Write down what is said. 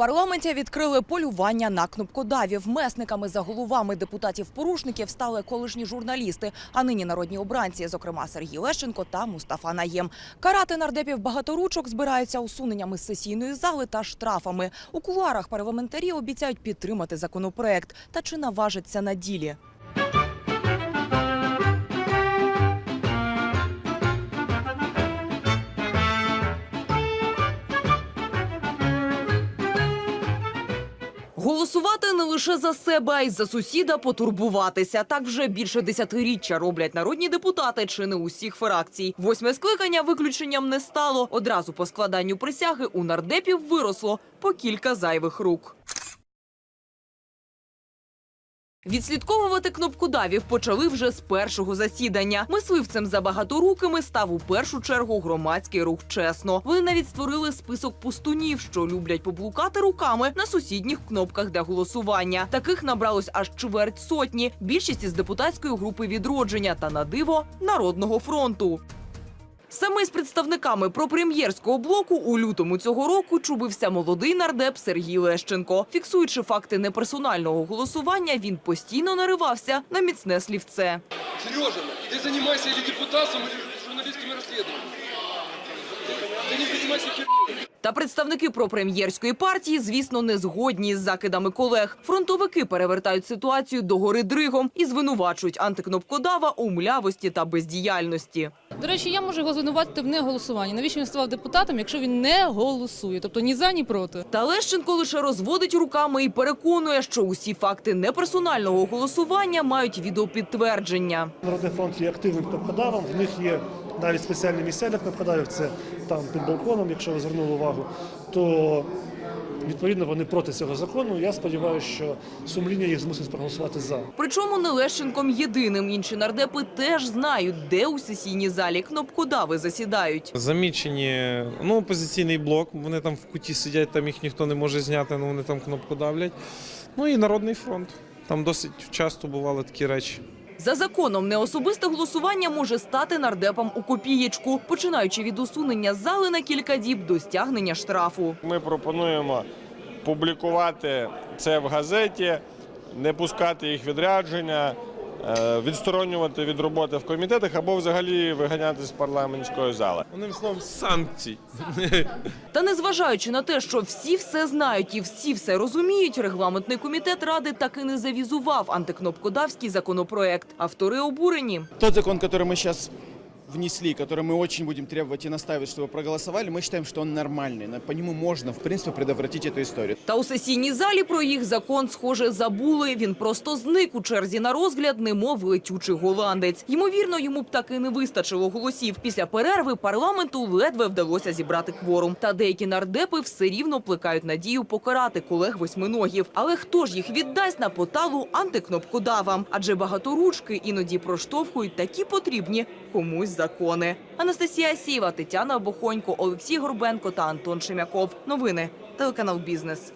парламенті відкрили полювання на кнопкодавів. Месниками за головами депутатів-порушників стали колишні журналісти, а нині народні обранці, зокрема Сергій Лещенко та Мустафа Наєм. Карати нардепів багаторучок збираються усуненнями з сесійної зали та штрафами. У кулуарах парламентарі обіцяють підтримати законопроект. Та чи наважиться на ділі? Не лише за себе, а й за сусіда потурбуватися. Так вже більше десятиріччя роблять народні депутати чи не усіх фракцій. Восьме скликання виключенням не стало. Одразу по складанню присяги у нардепів виросло по кілька зайвих рук. Відслідковувати кнопкодавів почали вже з першого засідання. Мисливцем за багаторукими став у першу чергу громадський рух чесно. Вони навіть створили список пустунів, що люблять поблукати руками на сусідніх кнопках для голосування. Таких набралось аж чверть сотні. Більшість із депутатської групи відродження та на диво народного фронту. Саме з представниками пропрем'єрського блоку у лютому цього року чубився молодий нардеп Сергій Лещенко. Фіксуючи факти неперсонального голосування, він постійно наривався на міцне слівце. Сережа, или журналистскими расследованиями. Ты не занимайся херней. Та представники пропрем'єрської партії, звісно, не згодні з закидами колег. Фронтовики перевертають ситуацію до гори дригом і звинувачують антикнопкодава у млявості та бездіяльності. До речі, я можу його звинуватити в неголосуванні. Навіщо він ставав депутатом, якщо він не голосує? Тобто ні за, ні проти. Та Лещенко лише розводить руками і переконує, що усі факти неперсонального голосування мають відеопідтвердження. Народний фронт є активним кнопкодавом, в них є навіть спеціальні місця для кнопкодавів, це там під балконом, якщо ви звернули увагу, то відповідно вони проти цього закону. Я сподіваюся, що сумління їх змусить проголосувати за. Причому не Лещенком єдиним. Інші нардепи теж знають, де у сесійній залі кнопкодави засідають. Замічені ну, опозиційний блок. Вони там в куті сидять, там їх ніхто не може зняти, але вони там кнопку давлять. Ну і Народний фронт. Там досить часто бували такі речі. За законом неособисте голосування може стати нардепом у копієчку, починаючи від усунення зали на кілька діб до стягнення штрафу. Ми пропонуємо публікувати це в газеті, не пускати їх відрядження, відсторонювати від роботи в комітетах або взагалі виганяти з парламентської зали. Одним словом, санкцій. Та незважаючи на те, що всі все знають і всі все розуміють, регламентний комітет ради таки не завізував антикнопкодавський законопроект. Автори обурені. Тот закон, який ми сейчас внесли, который мы очень будем требовать и настаивать, чтобы проголосовали, мы считаем, что он нормальный. На- По нему можно, в принципе, предотвратить эту историю. Та у сесійній залі про їх закон, схоже, забули. Він просто зник у черзі на розгляд, немов летючий голландець. Ймовірно, йому б таки не вистачило голосів. Після перерви парламенту ледве вдалося зібрати кворум. Та деякі нардепи все рівно плекають надію покарати колег восьминогів. Але хто ж їх віддасть на поталу антикнопкодавам? Адже багаторучки іноді проштовхують такі потрібні комусь закони. Анастасія Сіва, Тетяна Бохонько, Олексій Горбенко та Антон Шемяков. Новини телеканал Бізнес.